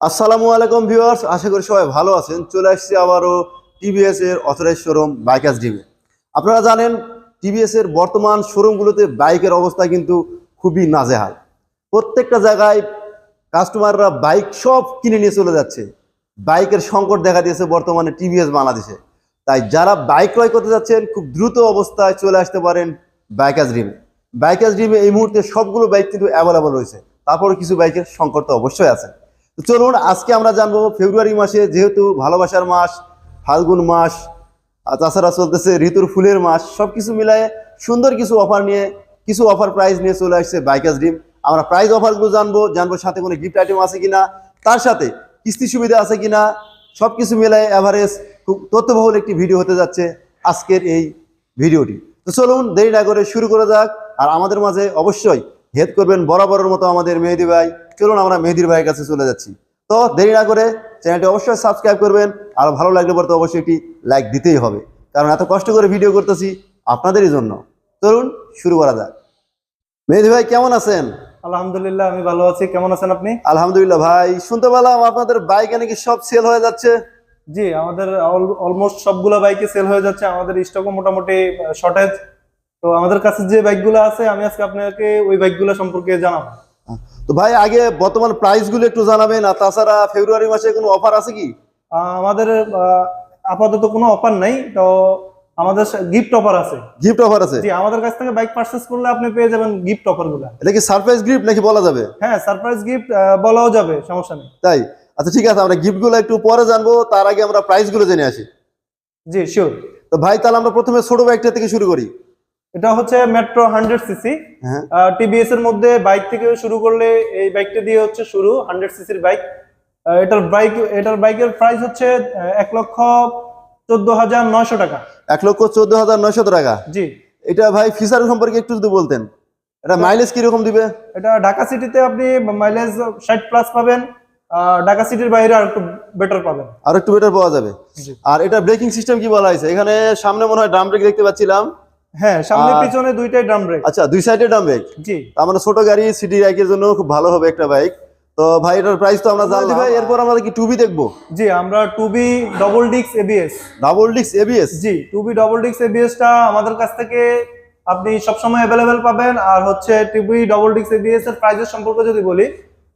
আসসালামু আলাইকুম ভিউয়ার্স, আশা করি সবাই ভালো আছেন। চলে আসছি আবারও টিভিএস এর অথরাইজ শোরুম বাইকার্স ডিমে আপনারা জানেন টিভিএস এর বর্তমান শোরুমগুলোতে বাইকের অবস্থা কিন্তু খুবই নাজেহাল। প্রত্যেকটা জায়গায় কাস্টমাররা বাইক সব কিনে নিয়ে চলে যাচ্ছে। বাইকের সংকট দেখা দিয়েছে বর্তমানে টিভিএস বাংলাদেশে। তাই যারা বাইক ক্রয় করতে যাচ্ছেন, খুব দ্রুত অবস্থায় চলে আসতে পারেন বাইকার্স ডিমে বাইকার্স ডিমে এই মুহূর্তে সবগুলো বাইক কিন্তু অ্যাভেলেবল রয়েছে। তারপরে কিছু বাইকের সংকট তো অবশ্যই আছে। চলুন, আজকে আমরা জানব ফেব্রুয়ারি মাসে যেহেতু ভালোবাসার মাস, ফাল্গুন মাস তাছাড়া চলতেছে ঋতুর ফুলের মাস সব কিছু মিলায়ে সুন্দর কিছু অফার নিয়ে, কিছু অফার প্রাইস নিয়ে চলে আসছে বাইকার্স ডিম আমরা প্রাইস অফারগুলো জানব জানব সাথে কোনো গিফট আইটেম আছে কিনা, তার সাথে কিস্তি সুবিধা আছে কিনা সব কিছু মিলায়ে অ্যাভারেজ খুব তথ্যবহুল একটি ভিডিও হতে যাচ্ছে আজকের এই ভিডিওটি তো চলুন, দেরি না করে শুরু করা যাক, আর আমাদের মাঝে অবশ্যই হেল্প করবেন বরাবরের মতো আমাদের মেহেদি ভাই। চলুন আমরা মেহেদির ভাইয়ের কাছে চলে যাচ্ছি। তো দেরি না করে চ্যানেলটি অবশ্যই সাবস্ক্রাইব করবেন আর ভালো লাগলে পরে তো অবশ্যই একটি লাইক দিতেই হবে। কারণ এত কষ্ট করে ভিডিও করতেছি আপনাদেরই জন্য। চলুন শুরু করা যাক। মেহেদি ভাই কেমন আছেন? আলহামদুলিল্লাহ আমি ভালো আছি। কেমন আছেন আপনি? আলহামদুলিল্লাহ ভাই শুনতে পেলাম আপনাদের বাইকে নাকি সব সেল হয়ে যাচ্ছে। জি আমাদের অলমোস্ট সবগুলো বাইকে সেল হয়ে যাচ্ছে। আমাদের স্টকও মোটামুটি শর্টেজ তো আমাদের কাছে যে বাইকগুলো আছে আমি আজকে আপনাকে ওই বাইকগুলো সম্পর্কে জানাব। তো ভাই আগে বর্তমান প্রাইসগুলো একটু জানাবেন আর তাছাড়া ফেব্রুয়ারি মাসে কোনো অফার আছে কি? আমাদের আপাতত কোনো অফার নাই তো আমাদের গিফট অফার আছে। গিফট অফার আছে? জি আমাদের কাছ থেকে বাইক পারচেস করলে আপনি পেয়ে যাবেন গিফট অফারগুলা এটা কি সারপ্রাইজ গিফট নাকি বলা যাবে? হ্যাঁ সারপ্রাইজ গিফট বলাও যাবে সমস্যা নেই। তাই? আচ্ছা ঠিক আছে আমরা গিফটগুলো একটু পরে জানব তার আগে আমরা প্রাইসগুলো জেনে আসি। জি শিওর তো ভাই তাহলে আমরা প্রথমে ছোট বাইকটা থেকে শুরু করি। এটা হচ্ছে মেট্রো হান্ড্রেড সিসি টিভিএস এর মধ্যে বাইক থেকে শুরু করলে এই বাইকটা দিয়ে হচ্ছে শুরু হান্ড্রেড সিসির বাইক এটার বাইক এটার বাইকের প্রাইস হচ্ছে এক লক্ষ চোদ্দ হাজার নয়শো টাকা। এক লক্ষ চোদ্দ হাজার নয়শত টাকা? জি। এটা ভাই ফিচার সম্পর্কে একটু যদি বলতেন। এটা মাইলেজ কীরকম দিবে? এটা ঢাকা সিটিতে আপনি মাইলেজ ষাট প্লাস পাবেন ঢাকা সিটির বাইরে আর একটু বেটার পাবেন। আর একটু বেটার পাওয়া যাবে। আর এটা ব্রেকিং সিস্টেম কি বলা হয়েছে? এখানে সামনে মনে হয় ড্রাম ব্রেক দেখতে পাচ্ছিলাম। হ্যাঁ সামনে পিছনে দুইটাই ড্রাম ব্রেক আচ্ছা দুই সাইডে ড্রাম ব্রেক জি। তার মানে ছোট গাড়ি সিটি বাইকের জন্য খুব ভালো হবে একটা বাইক তো ভাই এটার প্রাইস তো আমরা জানলাম ভাই এরপর আমরা কি টুবি দেখব? জি আমরা two double discs ABS double discs ABS জি টু ডবল ডিক্স এবিএসটা আমাদের কাছ থেকে আপনি সবসময় অ্যাভেলেবেল পাবেন। আর হচ্ছে ডবল ডিক্স এবিএস এর প্রাইসের সম্পর্কে যদি বলি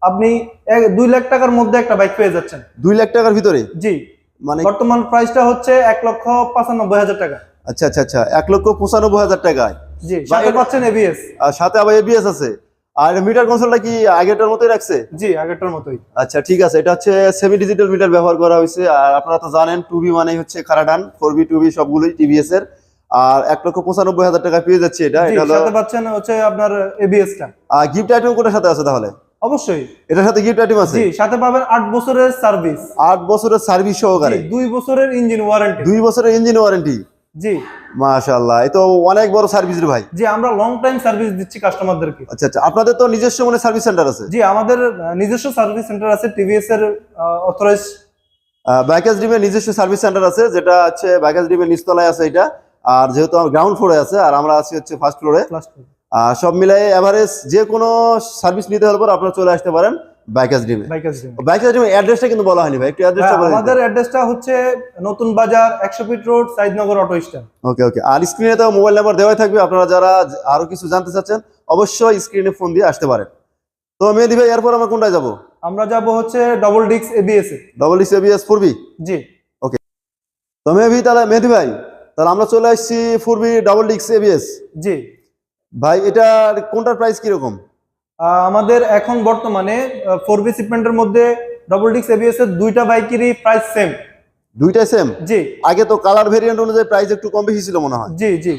আপনি এক- দুই লাখ টাকার মধ্যে একটা বাইক পেয়ে যাচ্ছেন। দুই লাখ টাকার ভিতরে? জি। মানে বর্তমান প্রাইসটা হচ্ছে এক লক্ষ পঁচানব্বই হাজার টাকা। আচ্ছা আচ্ছা আচ্ছা এক লক্ষ পঁচানব্বই হাজার টাকায়। জি সাথে পাচ্ছেন এবিএস আর সাথে আবার এবিএস আছে। আর মিটার কনসোলটা কি আগেরটার মতোই রাখছে? জি আগেরটার মতোই। আচ্ছা ঠিক আছে এটা হচ্ছে সেমি ডিজিটাল মিটার ব্যবহার করা হয়েছে। আর আপনারা তো জানেন টুবি মানেই হচ্ছে খারাডান ফোর বি টুবি সবগুলোই টিভিএস এর। আর এক লক্ষ পঁচানব্বই হাজার টাকা পেয়ে যাচ্ছে এটা। এটা সাথে পাচ্ছেন হচ্ছে আপনার এবিএসটা আর গিফট আইটেম কোটার সাথে আছে তাহলে? অবশ্যই। এটার সাথে গিফট আইটেম আছে? জি সাথে পাবেন আট বছরের সার্ভিস আট বছরের সার্ভিস সহকারে। দুই বছরের ইঞ্জিন ওয়ারেন্টি দুই বছরের ইঞ্জিন ওয়ারেন্টি জি। মাশাআল্লাহ এই তো অনেক বড় সার্ভিস রে ভাই। জি আমরা লং টাইম সার্ভিস দিচ্ছি কাস্টমারদেরকে আচ্ছা আচ্ছা আপনাদের তো নিজস্ব মানে সার্ভিস সেন্টার আছে? জি আমাদের নিজস্ব সার্ভিস সেন্টার আছে টিভিএস এর অথরাইজ ব্যাকেজ ডিমের নিজস্ব সার্ভিস সেন্টার আছে যেটা হচ্ছে ব্যাকেজ ডিমের নিচতলায় আছে এটা আর যেহেতু গ্রাউন্ড ফ্লোরে আছে আর আমরা আছি হচ্ছে ফার্স্ট ফ্লোরে সব মিলাই এভারেজ যে কোনো সার্ভিস নিতে হলে পর আপনারা চলে আসতে পারেন। অ্যাড্রেসটা কিন্তু বলা হয়নি ভাই একটু অ্যাড্রেসটা বলে আমাদের অ্যাড্রেসটা হচ্ছে নতুন বাজার একশো feet road Saidnagar auto stand okay okay আর স্ক্রিনে তো মোবাইল নাম্বার দেওয়াই থাকবে আপনারা যারা আরও কিছু জানতে চাচ্ছেন অবশ্যই স্ক্রিনে ফোন দিয়ে আসতে পারেন। তো মেহেদি ভাই এরপর আমরা কোনটায় যাব? আমরা যাব হচ্ছে ডবল ডিক্স এবিএস এ। ডবল এবিএস জি। তো মেহেদি তাহলে মেহেদি ভাই তাহলে আমরা চলে আসছি ডাবল ডিক্স এবিএস জি। ভাই এটার কোনটার প্রাইস কীরকম? আমাদের এখন বর্তমানে ফোর বি সিপমেন্টের মধ্যে ডবল ডিক্স এবিএস এর দুইটা বাইকেরই প্রাইস সেম দুইটাই সেম জি। আগে তো কালার ভেরিয়েন্ট অনুযায়ী প্রাইস একটু কম বেশি ছিল মনে হয়। জি জি।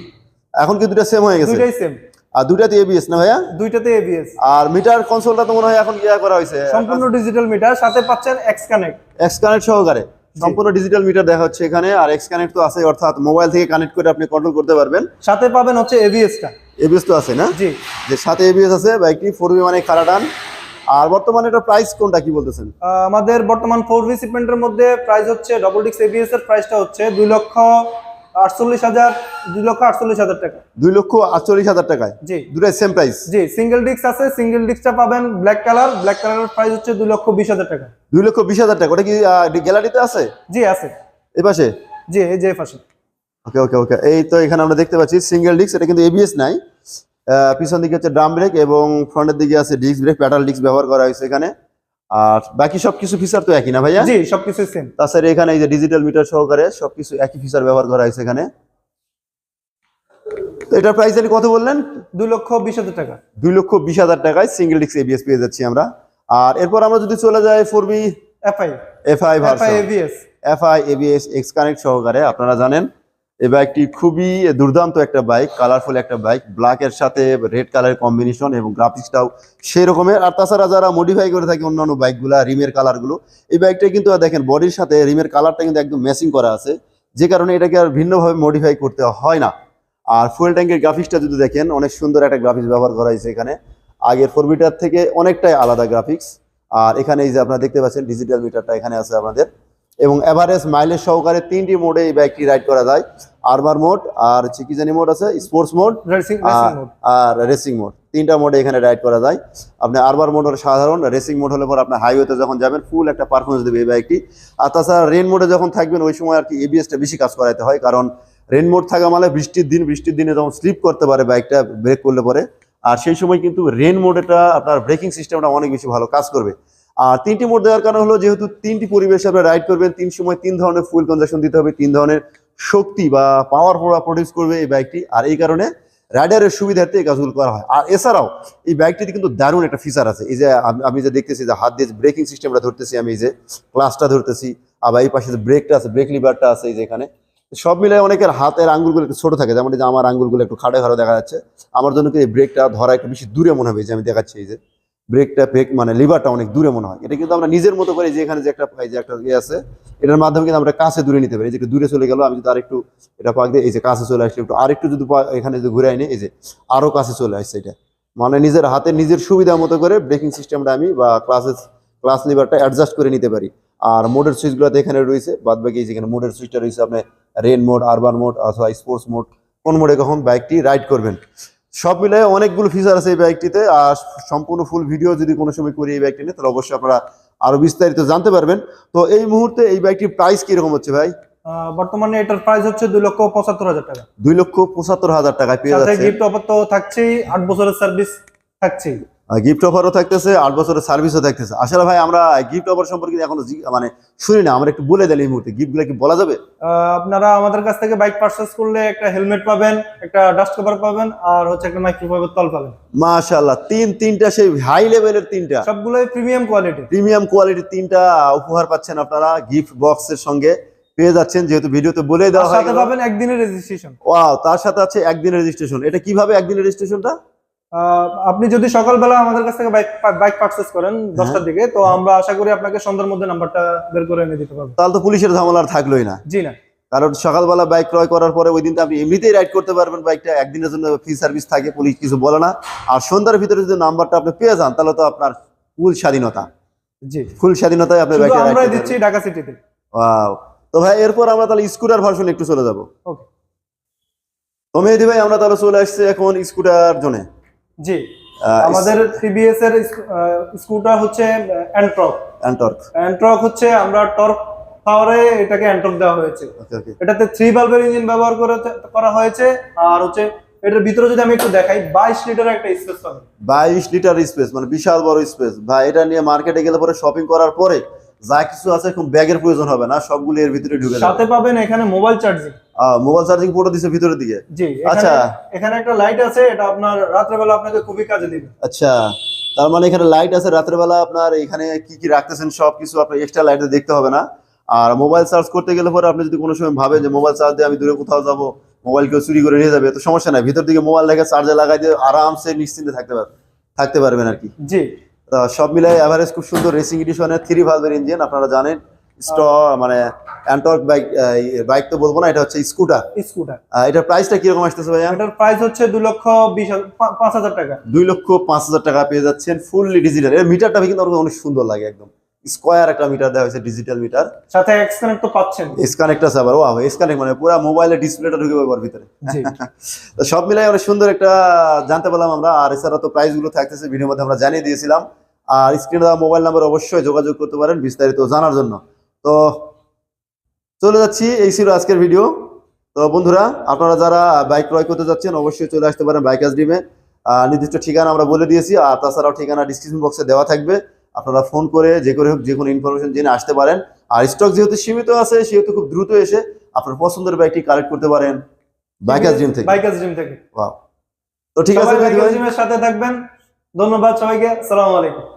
এখন কি দুইটা সেম হয়ে গেছে? দুইটাই সেম আর দুইটাতে এবিএস না ভাইয়া? দুইটাতে এবিএস আর মিটার কনসোলটা তো মনে হয় এখন ইয়া করা হয়েছে। সম্পূর্ণ ডিজিটাল মিটার সাথে পাচ্ছেন এক্স কানেক্ট এক্স কানেক্ট সহকারে। সম্পূর্ণ ডিজিটাল মিটার দেখা হচ্ছে এখানে আর এক্স কানেক্ট তো আছে অর্থাৎ মোবাইল থেকে কানেক্ট করে আপনি কন্ট্রোল করতে পারবেন। সাথে পাবেন হচ্ছে এবিএসটা এবিএস তো আছে না? জি। যে সাথে এবিএস আছে বাইকটি ফোর বি মানে খারাটান আর বর্তমানে এটা প্রাইস কোনটা কি বলতেছেন? আমাদের বর্তমান ফোর ভি সিপমেন্টের মধ্যে প্রাইস হচ্ছে ডবল ডিক্স এবিএস এর প্রাইসটা হচ্ছে দুই লক্ষ আটচল্লিশ হাজার দুই লক্ষ আটচল্লিশ হাজার টাকা। দুই লক্ষ আটচল্লিশ হাজার টাকায়? জি। দুটাই সেম প্রাইস জি সিঙ্গেল ডিস্ক আছে সিঙ্গেল ডিস্কটা পাবেন ব্ল্যাক কালার ব্ল্যাক কালারের প্রাইস হচ্ছে দুই লক্ষ বিশ হাজার টাকা। দুই লক্ষ বিশ হাজার টাকা ওটা কি গ্যালারিতে আছে? জি আছে। এই পাশে? জি এই যে পাশে। ওকে ওকে ওকে এই তো এখানে আমরা দেখতে পাচ্ছি সিঙ্গেল ডিস্ক এটা কিন্তু এবিএস নাই। পিছন দিকে হচ্ছে ড্রাম ব্রেক এবং ফ্রন্টের দিকে আছে ডিস্ক ব্রেক প্যাডাল ডিস্ক ব্যবহার করা হয়েছে এখানে। আর বাকি সব কিছু ফিচার তো একই না ভাইয়া? জি সবকিছু সেম তাছাড়া এখানে এই যে ডিজিটাল মিটার সহকারে সবকিছু একই ফিচার ব্যবহার করা হয়েছে এখানে। তো এটার প্রাইস জানি কত বললেন? দুই লক্ষ বিশ হাজার টাকা। দুই লক্ষ বিশ হাজার টাকায় সিঙ্গেল ডিস্ক এবিএস পেয়ে যাচ্ছি আমরা। আর এরপর আমরা যদি চলে যাই four V FI FI FI version ABS FI ABS X connect সহকারে আপনারা জানেন। এই বাইকটি খুবই দুর্দান্ত একটা বাইক কালারফুল একটা বাইক ব্ল্যাক এর সাথে রেড কালারের কম্বিনেশন এবং গ্রাফিক্সটাও সেই রকমের আর তাছাড়া যারা মডিফাই করে থাকে অন্যান্য বাইকগুলা, রিমের কালারগুলো এই বাইকটা কিন্তু দেখেন বডির সাথে রিমের কালারটা কিন্তু একদম ম্যাচিং করা আছে। যে কারণে এটাকে আর ভিন্নভাবে মডিফাই করতে হয় না। আর ফুয়েল ট্যাঙ্কের গ্রাফিক্সটা যদি দেখেন, অনেক সুন্দর একটা গ্রাফিক্স ব্যবহার করা হয়েছে এখানে। আগের ফোর মিটার থেকে অনেকটাই আলাদা গ্রাফিক্স আর এখানে এই যে আপনারা দেখতে পাচ্ছেন ডিজিটাল মিটারটা এখানে আছে আপনাদের। এবং এভারেজ মাইলেজ সহকারে তিনটি মোডে এই বাইকটি রাইড করা যায়। আরবার মোড আর হচ্ছে কি জানি মোড আছে? স্পোর্টস মোড রেসিং আর রেসিং মোড তিনটা মোডে এখানে রাইড করা যায়। আপনি আরবার মোড হলো সাধারণ রেসিং মোড হলে পর আপনি হাইওয়েতে যখন যাবেন ফুল একটা পারফরমেন্স দেবে এই বাইকটি আর তাছাড়া রেন মোডে যখন থাকবেন ওই সময় আর কি এবিএসটা বেশি কাজ করাতে হয় কারণ রেন মোড থাকা মানে বৃষ্টির দিন বৃষ্টির দিনে যখন স্লিপ করতে পারে বাইকটা ব্রেক করলে পরে। আর সেই সময় কিন্তু রেন মোডেটা আপনার ব্রেকিং সিস্টেমটা অনেক বেশি ভালো কাজ করবে। আর তিনটি মোড দেওয়ার কারণ হলো যেহেতু তিনটি পরিবেশে আপনি রাইড করবেন, তিন সময় তিন ধরনের ফুল কনজাকশন দিতে হবে, তিন ধরনের শক্তি বা পাওয়ার প্রডিউস করবে এই বাইকটি আর এই কারণে রাইডারের সুবিধার্থে এই কাজগুলো করা হয়। আর এছাড়াও এই বাইকটিতে কিন্তু দারুণ একটা ফিচার আছে। এই যে আমি- যে দেখতেছি যে হাত দিয়ে ব্রেকিং সিস্টেমটা ধরতেছি আমি, এই যে ক্লাসটা ধরতেছি, আবার এই পাশে যে ব্রেকটা আছে ব্রেক লিভারটা আছে, এই যে এখানে, সব মিলে অনেকের হাতের আঙ্গুলগুলো একটু ছোট থাকে, যেমন যে আমার আঙ্গুলগুলো একটু খাড়ে খাড়ো দেখা যাচ্ছে। আমার জন্য কি এই ব্রেকটা ধরা একটু বেশি দূরে মনে হবে যে আমি দেখাচ্ছি, এই যে। ব্রেকটা ব্রেক মানে লিভারটা অনেক দূরে মনে হয়। এটা কিন্তু আমরা নিজের মতো করে যে এখানে যে একটা যে একটা ইয়ে আছে, এটার মাধ্যমে কিন্তু আমরা কাছে দূরে নিতে পারি। যে দূরে চলে গেল, আমি যদি আরেকটু এটা পাক দিয়ে, এই যে কাছে চলে আসলে একটু আরেকটু যদি এখানে যদি ঘুরে আনি এই যে আরও কাছে চলে আসছে এটা। মানে নিজের হাতে নিজের সুবিধা মতো করে ব্রেকিং সিস্টেমটা আমি বা ক্লাসেস ক্লাস লিভারটা অ্যাডজাস্ট করে নিতে পারি। আর মোডের সুইচগুলোতে এখানে রয়েছে, বাদ বাকি যেখানে মোডের সুইচটা রয়েছে, আপনি রেন মোড আরবান মোড অথবা স্পোর্টস মোড কোন মোডে কখন বাইকটি রাইড করবেন। সব মিলে অনেকগুলো ফিচার আছে এই ব্যাগটিতে আর সম্পূর্ণ ফুল ভিডিও যদি কোনো সময় করি এই ব্যাগটি নিয়ে তাহলে অবশ্যই আপনারা আরও বিস্তারিত জানতে পারবেন। তো এই মুহূর্তে এই ব্যাগটির প্রাইস কীরকম হচ্ছে ভাই? বর্তমানে এটার প্রাইস হচ্ছে দুই লক্ষ পঁচাত্তর হাজার টাকা। দুই লক্ষ পঁচাত্তর হাজার টাকায় পেয়ে যাচ্ছে। গিফট অফার তো থাকছেই আট বছরের সার্ভিস থাকছেই। গিফট অফারও থাকতেছে আট বছরের সার্ভিসও থাকতেছে। আসলে ভাই আমরা গিফট অফার সম্পর্কে এখনও মানে শুনি না আমরা একটু বলে দিলে এই মুহূর্তে। গিফটগুলো কি বলা যাবে? আপনারা আমাদের কাছ থেকে বাইক পারচেস করলে একটা হেলমেট পাবেন একটা ডাস্ট কভার পাবেন আর হচ্ছে একটা মাইক্রোফাইবার তল পাবেন। মাশাআল্লাহ তিন তিনটা সেই হাই লেভেলের তিনটা। সবগুলোই প্রিমিয়াম কোয়ালিটি প্রিমিয়াম কোয়ালিটির তিনটা উপহার পাচ্ছেন আপনারা গিফট বক্সের সঙ্গে। পেয়ে যাচ্ছেন যেহেতু ভিডিওতে বলে দেওয়া হয় সাথে পাবেন একদিনের রেজিস্ট্রেশন ওয়াও তার সাথে আছে একদিনের রেজিস্ট্রেশন এটা কীভাবে একদিনের রেজিস্ট্রেশনটা আপনি যদি সকালবেলা আমাদের কাছ থেকে বাইক বাইক পারচেস করেন হ্যাঁ। দশটার দিকে তো আমরা আশা করি আপনাকে সন্ধ্যার মধ্যে নাম্বারটা বের করে এনে দিতে পারব। তাহলে তো পুলিশের ঝামেলা আর থাকলোই না। জি না। কারণ সকালবেলা বাইক ক্রয় করার পরে ওই দিন তো আপনি এমনিতেই রাইড করতে পারবেন বাইকটা একদিনের জন্য ফ্রি সার্ভিস থাকে পুলিশ কিছু বলে না। আর সন্ধ্যার ভিতরে যদি নাম্বারটা আপনি পেয়ে যান তাহলে তো আপনার ফুল স্বাধীনতা। জি। ফুল স্বাধীনতায় আপনি বাইকটা আমরাই করতে দিচ্ছি ঢাকা সিটিতে ওয়াও তো ভাই এরপর আমরা তাহলে স্কুটার ভার্সন একটু চলে যাব। ওকে তো মেহেদি ভাই আমরা তাহলে চলে আসছি এখন স্কুটার জোনে জি। আমাদের টিভিএস এর স্কুটার হচ্ছে অ্যান্ট্রক অ্যান্টর্ক অ্যান্ট্রক হচ্ছে আমরা টর্ক পাওয়ারে এটাকে অ্যান্ট্রক দেওয়া হয়েছে। এটাতে থ্রি বাল্বের ইঞ্জিন ব্যবহার করে করা হয়েছে। আর হচ্ছে এটার ভিতরে যদি আমি একটু দেখাই বাইশ লিটার একটা স্পেস পাবেন বাইশ লিটার স্পেস মানে বিশাল বড় স্পেস ভাই এটা নিয়ে মার্কেটে গেলে পরে শপিং করার পরে যা কিছু আছে এখন ব্যাগের প্রয়োজন হবে না সবগুলো এর ভিতরে ঢুকে যাবে। সাথে পাবেন এখানে মোবাইল চার্জিং মোবাইল চার্জিং পোর্টও দিছে ভিতরের দিকে? জি আচ্ছা। এখানে একটা লাইট আছে এটা আপনার রাত্রেবেলা আপনাকে খুবই কাজে দিবে। আচ্ছা তার মানে এখানে লাইট আছে রাত্রেবেলা আপনার এখানে কি কি রাখতেছেন সব কিছু আপনার এক্সট্রা লাইটে দেখতে হবে না। আর মোবাইল চার্জ করতে গেলে পরে আপনি যদি কোনো সময় ভাবেন যে মোবাইল চার্জ দিয়ে আমি দূরে কোথাও যাব মোবাইল কেউ চুরি করে নিয়ে যাবে তো সমস্যা নাই। ভিতর দিকে মোবাইল রেখে চার্জে লাগাই দিয়ে আরামসে নিশ্চিন্তে থাকতে পারবেন থাকতে পারবেন আর কি। জি। সব মিলাই এভারেজ খুব সুন্দর রেসিং এডিশনের থ্রি ভালভের ইঞ্জিন আপনারা জানেন। স্ট মানে অ্যান্টর্ক বাইক বাইক তো বলব না এটা হচ্ছে স্কুটার স্কুটার এটার প্রাইসটা কীরকম আসতেছে ভাইয়া? এটার প্রাইস হচ্ছে দু লক্ষ বিশ পাঁচ হাজার টাকা। দুই লক্ষ পাঁচ হাজার টাকা পেয়ে যাচ্ছেন ফুললি ডিজিটাল এর মিটারটা কিন্তু অনেক সুন্দর লাগে একদম। স্কোয়ার একটা মিটার দেওয়া হয়েছে ডিজিটাল মিটার সাথে এক্স কানেক্ট তো পাচ্ছেন। স্কানেক্ট আছে আবার ও স্কানেক্ট মানে পুরো মোবাইলের ডিসপ্লেটা ঢুকে যাবে ভিতরে। জি। তো সব মিলাই অনেক সুন্দর একটা জানতে পারলাম আমরা আর এছাড়া তো প্রাইসগুলো থাকতেছে ভিডিওর মধ্যে আমরা জানিয়ে দিয়েছিলাম। আর স্ক্রিনে দেওয়া মোবাইল নাম্বার অবশ্যই যোগাযোগ করতে পারেন বিস্তারিত জানার জন্য। তো চলে যাচ্ছি এই ছিল আজকের ভিডিও তো বন্ধুরা আপনারা যারা বাইক ক্রয় করতে যাচ্ছেন অবশ্যই চলে আসতে পারেন বাইকার্স ডিমে নির্দিষ্ট ঠিকানা আমরা বলে দিয়েছি আর তাছাড়াও ঠিকানা ডিসক্রিপশন বক্সে দেওয়া থাকবে। আপনারা ফোন করে যে করে হোক যে কোনো ইনফরমেশন জেনে আসতে পারেন। আর স্টক যেহেতু সীমিত আছে সেহেতু খুব দ্রুত এসে আপনার পছন্দের বাইকটি কালেক্ট করতে পারেন বাইকার্স ডিম থেকে। বাইকার্স জিম থেকে. তো ঠিক আছে। বাইকার্স সাথে থাকবেন। ধন্যবাদ সবাইকে। আসসালামু আলাইকুম।